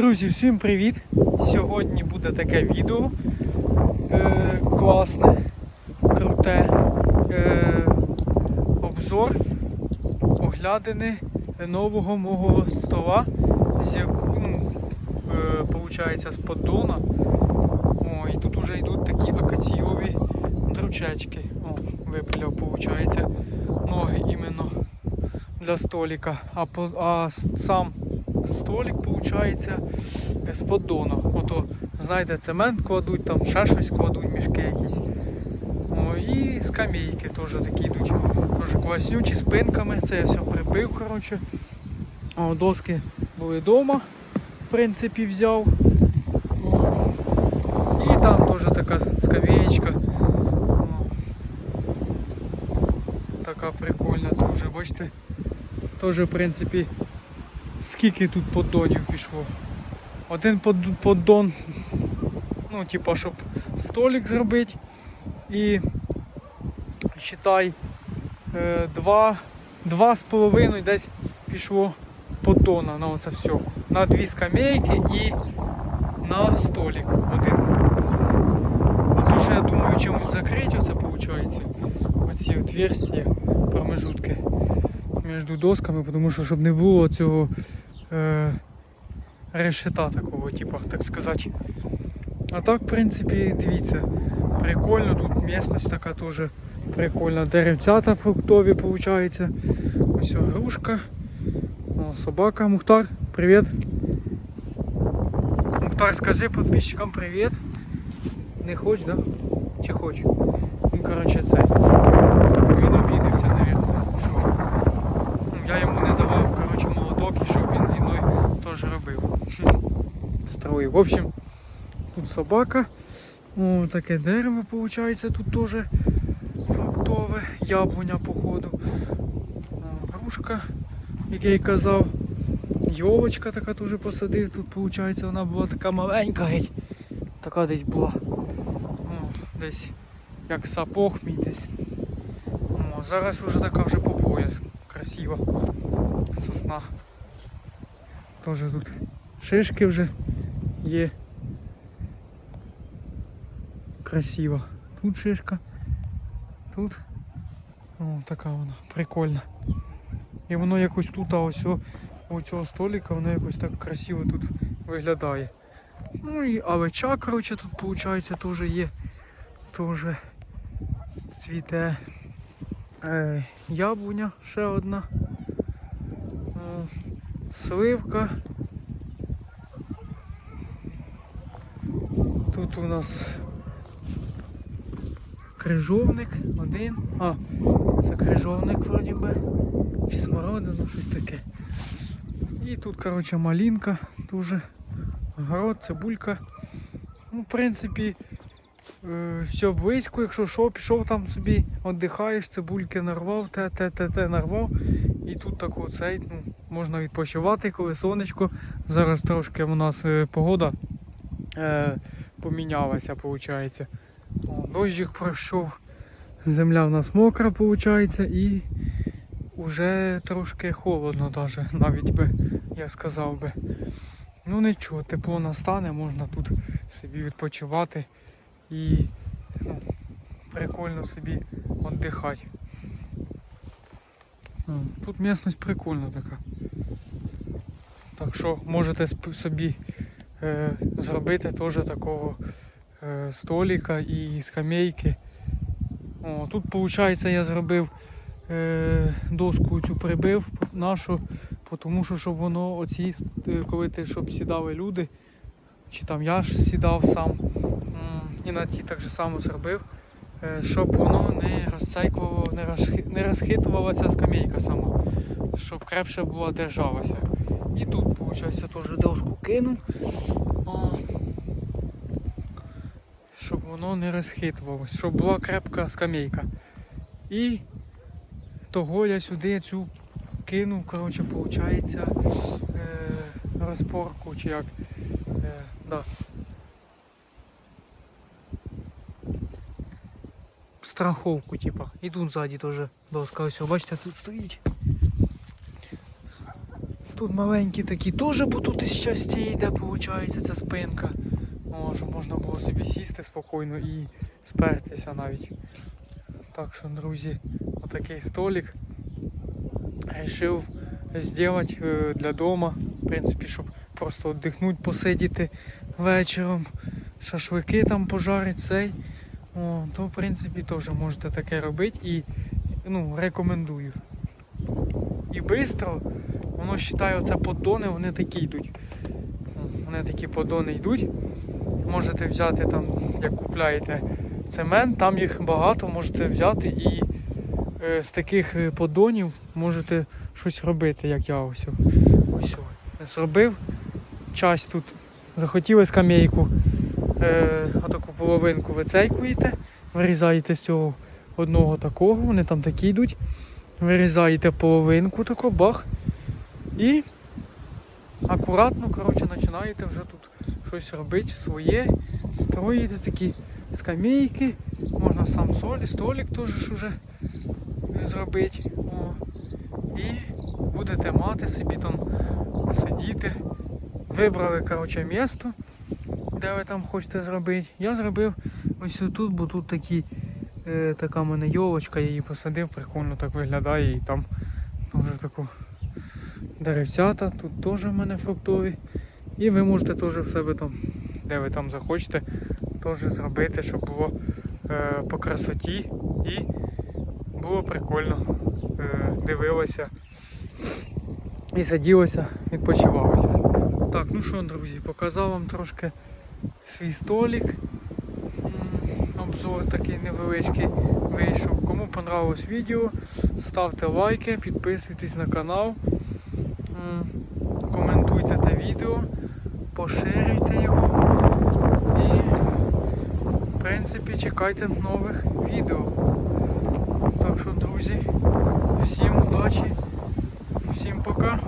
Друзі, всім привіт! Сьогодні буде таке відео е, класне, круте е, обзор оглядини нового мого стола, з яку, ну, е, з поддона. О, і тут вже йдуть такі акаційові дручечки. О, випиляв, виходить, ноги іменно для столика. А, а сам столик, виходить, з поддона. Ото, знаєте, цемент кладуть, там ще щось кладуть, мішки якісь. О, і скамейки теж такі йдуть. Теж класнючі, з. Це я все прибив, коротше. О, доски були вдома, в принципі, взяв. І там теж така скамеєчка. Така прикольна дуже, бачите. Теж, в принципі, скільки тут поддонів пішло. Один поддон, ну, типа, щоб столик зробити. І считай, е, два, два з половиною десь пішло поддона на оце все. На дві скамейки і на столик один. Тому я думаю, чомусь закрити оце виходить. Оці отверстия, промежутки між досками, тому що щоб не було цього е, решета такого, типу, так сказати. А так, в принципі, дивіться, прикольно, тут місцевість така теж прикольна. Деревцята фруктові, виходить. Ось грушка. Собака. Мухтар, привіт. Мухтар, скажи підписчикам привіт. Не хоч, да? Чи хоч? Ну, коротше, це. Він обідався, навірно. Що? Ну, Я йому не давав, коротше, молоток, і щоб він зі мною теж робив. Строїв. В общем, тут собака. О, таке дерево, виходить, тут теж фруктове, яблуня, походу. Грушка, як я й казав. Йолочка така теж посадив, тут виходить, вона була така маленька геть. Така десь була. О, десь як сапог мій десь. О, зараз вже така вже по пояс. Красива сосна. Теж тут шишки вже є. Красиво. Тут шишка. Тут. О, така вона, прикольна. І воно якось тут, а ось у цього столика, воно якось так красиво тут виглядає. Ну і алеча, коротше, тут виходить теж є. Теж цвіте. Е, яблуня ще одна. О, сливка. Тут у нас крижовник один. А, це крижовник вроді би. Чи смородина, щось таке. І тут, коротше, малинка дуже. Город, цибулька. Ну, в принципі, е, все близько, якщо що, пішов там собі, віддихаєш, цибульки нарвав, те, те, те, те нарвав. І тут так оцей, ну, можна відпочивати, коли сонечко. Зараз трошки у нас е, погода е, помінялася, виходить. Дощик пройшов, земля в нас мокра, виходить, і вже трошки холодно, даже, навіть би, я сказав би. Ну нічого, тепло настане, можна тут собі відпочивати і ну, прикольно собі віддихати. Тут місцевість прикольна така. Так що можете собі зробити теж такого е, столика і скамейки. О, тут виходить я зробив е, доску цю прибив нашу, тому що щоб воно оці, е, коли ти щоб сідали люди, чи там я ж сідав сам, і на ті так же само зробив, е, щоб воно не розхи- не розхитувалася скамейка сама, щоб крепше була держалася. І тут, виходить, теж доску кинув. О, щоб воно не розхитувалось, щоб була крепка скамейка. І того я сюди цю кинув, коротше, виходить, е, розпорку чи як. Е, да. Страховку, типа. І тут ззаді теж доска. Ось, бачите, тут стоїть. Тут маленькі такі теж, бо тут із часті йде, виходить, ця спинка. О, щоб можна було собі сісти спокійно і спертися навіть. Так що, друзі, отакий столик. Рішив зробити е, для дома. В принципі, щоб просто віддихнути, посидіти вечором, шашлики там пожарити цей. О, то в принципі теж можете таке робити і ну, рекомендую. І швидко, воно вважає, оце поддони, вони такі йдуть. Вони такі поддони йдуть. Можете взяти там, як купляєте цемент, там їх багато, можете взяти і е, з таких е, поддонів можете щось робити, як я ось. ось. Зробив часть тут. Захотіли скамейку, е, отаку половинку вицейкуєте, вирізаєте з цього одного такого, вони там такі йдуть. Вирізаєте половинку таку, бах. І акуратно коротше, починаєте вже тут щось робити своє, строїти такі скамейки, можна сам солі, столик теж ж уже е, зробити. О. І будете мати собі там сидіти. Вибрали коротше, місто, де ви там хочете зробити. Я зробив ось тут, бо тут такі, е, така мене йолочка, я її посадив, прикольно так виглядає і там дуже таку деревцята, тут теж в мене фруктові. І ви можете теж в себе там, де ви там захочете, теж зробити, щоб було е, по красоті і було прикольно. Е, дивилося і сиділося, відпочивалося. Так, ну що, друзі, показав вам трошки свій столик. Обзор такий невеличкий вийшов. Кому понравилось відео, ставте лайки, підписуйтесь на канал, коментуйте те відео, поширюйте його і в принципі чекайте нових відео. Так що, друзі, всім удачі, всім пока!